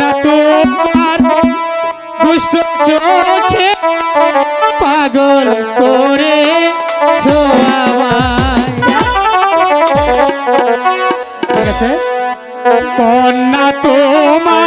কন্যা তোমার দুষ্ট চোখে পাগল করে কন্যা তোমার